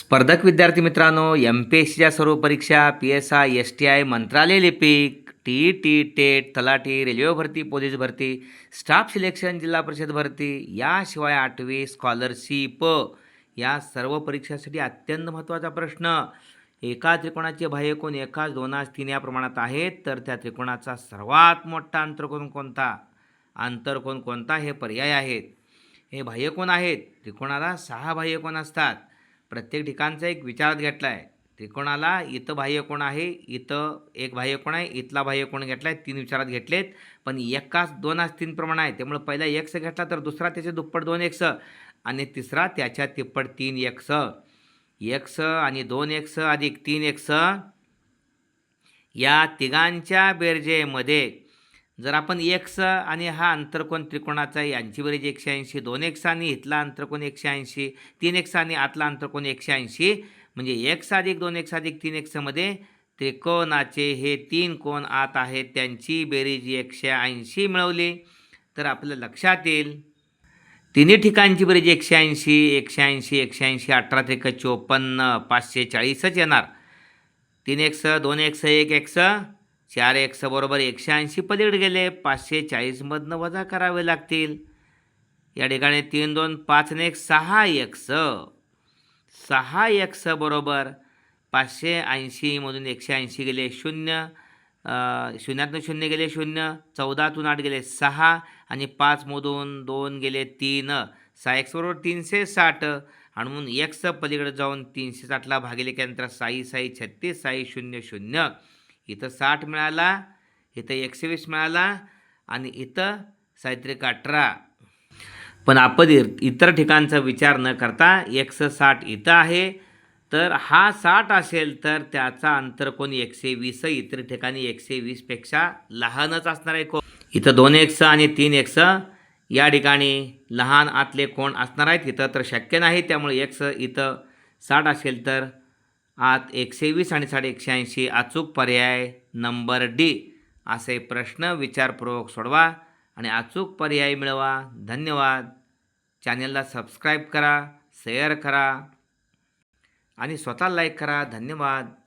स्पर्धक विद्यार्थी मित्रांनो एम पी एस सीच्या सर्व परीक्षा P S I S T I मंत्रालय लिपिक टी ई टी टेट तलाठी रेल्वे भरती पोलीस भरती स्टाफ सिलेक्शन जिल्हा परिषद भरती याशिवाय आठवी स्कॉलरशिप या सर्व परीक्षासाठी अत्यंत महत्त्वाचा प्रश्न. एका त्रिकोणाचे बाह्य कोण एकाच दोनास तीन या प्रमाणात आहेत. तर त्या त्रिकोणाचा सर्वात मोठा अंतरकोन कोणता? आंतरकोन कोणता हे पर्याय आहेत. हे बाह्यकोण आहेत. त्रिकोणाला सहा बाह्यकोण असतात. प्रत्येक ठिकाणचा एक विचारात घेतला आहे त्रिकोणाला इथं बाह्यकोन आहे इथं एक बाह्यकोन आहे इथला बाह्यकोन घेतला आहे तीन विचारात घेतलेत. पण एकाच दोनास तीन प्रमाण आहे. त्यामुळे पहिला एक्स घेतला तर दुसरा त्याचे दुप्पट दोन एक्स आणि तिसरा त्याच्या तिप्पट तीन एक्स. एक्स आणि दोन एक्स अधिक तीन एक्स या तिघांच्या बेरजेमध्ये जर आपण एक्स आणि हा अंतरकोन त्रिकोणाचा यांची बेरीज एकशे ऐंशी. दोन एक्स आणि इथला अंतरकोन एकशे ऐंशी. तीन एक्स आणि आतला अंतरकोन एकशे ऐंशी. म्हणजे एक्स अधिक दोन एक्स अधिक तीन एक्समध्ये त्रिकोणाचे हे तीन कोण आत आहेत त्यांची बेरीज एकशे ऐंशी मिळवली. तर आपल्या लक्षात येईल. तिन्ही ठिकाणची बेरीज एकशे ऐंशी एकशे ऐंशी एकशे ऐंशी अठरा त्रिक चोपन्न पाचशे चाळीसच येणार. तीन एक्स दोन एक्स एक एक्स चार एक्स बरोबर एकशे ऐंशी पलीकडे गेले. पाचशे चाळीसमधनं वजा करावे लागतील. या ठिकाणी तीन दोन पाच आणि एक सहा एक्स. सहा एक्स बरोबर पाचशे ऐंशीमधून एकशे ऐंशी गेले शून्य शून्यातून शून्यातनं शून्य गेले शून्य चौदातून आठ गेले सहा आणि पाचमधून दोन गेले तीन. सहा एक्स बरोबर तीनशे साठ आणि म्हणून एक्स पलीकडे जाऊन तीनशे साठला भागिले केल्यानंतर साई साई छत्तीस साई शून्य शून्य. इथं साठ मिळाला इथं एकशे वीस मिळाला आणि इथं साहित्रिक अठरा. पण आपण इ- इतर ठिकाणचा विचार न करता एकशे साठ इथं आहे. तर हा साठ असेल तर त्याचा अंतर कोण? एकशे वीस इतर ठिकाणी एकशे वीसपेक्षा लहानच असणार आहे कोण? इथं दोन एकसं आणि तीन एकसं. या ठिकाणी लहान आतले कोण असणार आहेत? इथं तर शक्य नाही. त्यामुळे एकसं इथं साठ असेल तर आत एकशे वीस आणि साडे एकशे ऐंशी अचूक पर्याय नंबर डी. असे प्रश्न विचारपूर्वक सोडवा आणि अचूक पर्याय मिळवा. धन्यवाद. चॅनलला सबस्क्राईब करा शेअर करा आणि स्वतः लाईक करा. धन्यवाद.